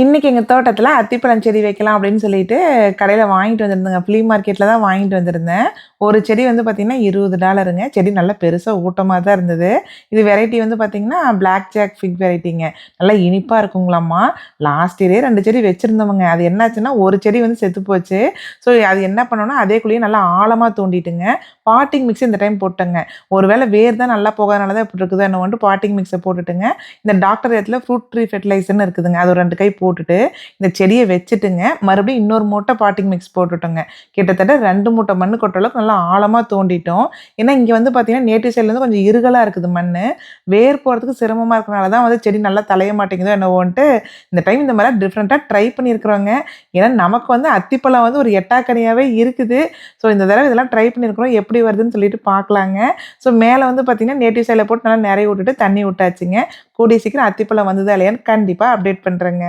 இன்றைக்கி எங்கள் தோட்டத்தில் அத்திப்பழம் செடி வைக்கலாம் அப்படின்னு சொல்லிட்டு கடையில் வாங்கிட்டு வந்திருந்தேங்க. ஃப்ளீ மார்க்கெட்டில் தான் வாங்கிட்டு வந்திருந்தேன். ஒரு செடி வந்து பார்த்திங்கன்னா இருபது டாலருங்க. செடி நல்லா பெருசாக ஊட்டமாக தான் இருந்தது. இது வெரைட்டி வந்து பார்த்திங்கன்னா பிளாக் ஜாக் ஃபிக் வெரைட்டிங்க நல்லா இனிப்பாக இருக்குங்களாம்மா. லாஸ்ட் இயரே ரெண்டு செடி வச்சுருந்தவங்க. அது என்னாச்சுன்னா ஒரு செடி வந்து செத்து போச்சு. ஸோ அது என்ன பண்ணோன்னா அதேக்குள்ளேயே நல்லா ஆழமாக தோண்டிட்டுங்க. பாட்டிங் மிக்ஸ் இந்த டைம் போட்டேங்க. ஒருவேளை வேர் தான் நல்லா போகாதனால தான் இப்படி இருக்குதோ என்ன வந்துட்டு பாட்டிங் மிக்ஸை போட்டுட்டுங்க. இந்த டாக்டர் இடத்துல ஃப்ரூட் ட்ரீ ஃபெர்டிலைசர்னு இருக்குதுங்க. அது ஒரு ரெண்டு கை போட்டுட்டு இந்த செடியை வச்சுட்டுங்க. மறுபடியும் இன்னொரு மூட்டை பாட்டிங் மிக்ஸ் போட்டுட்டோங்க. கிட்டத்தட்ட ரெண்டு மூட்டை மண் கொட்ட அளவுக்கு நல்லா ஆழமாக தோண்டிட்டோம். ஏன்னா இங்கே வந்து பார்த்தீங்கன்னா நேட்டிவ் சைட்லேருந்து கொஞ்சம் இருகலாக இருக்குது மண் வேர் போகிறதுக்கு சிரமமாக இருக்கனால தான் வந்து செடி நல்லா தலைய மாட்டேங்குதோ என்னவோன்ட்டு இந்த டைம் இந்த மாதிரி டிஃப்ரெண்ட்டாக ட்ரை பண்ணியிருக்கிறோங்க ஏன்னா நமக்கு வந்து அத்திப்பழம் வந்து ஒரு எட்டாக்கனியாகவே இருக்குது. ஸோ இந்த தடவை இதெல்லாம் ட்ரை பண்ணியிருக்கிறோம் எப்படி வருதுன்னு சொல்லிட்டு பார்க்கலாங்க ஸோ மேலே வந்து பார்த்தீங்கன்னா நேட்டிவ் சைடில் போட்டு நல்லா நிறைய விட்டுட்டு தண்ணி விட்டாச்சுங்க. கூடிய சீக்கிரம் அத்திப்பழம் வந்ததா இல்லையான்னு கண்டிப்பாக அப்டேட் பண்ணுறேங்க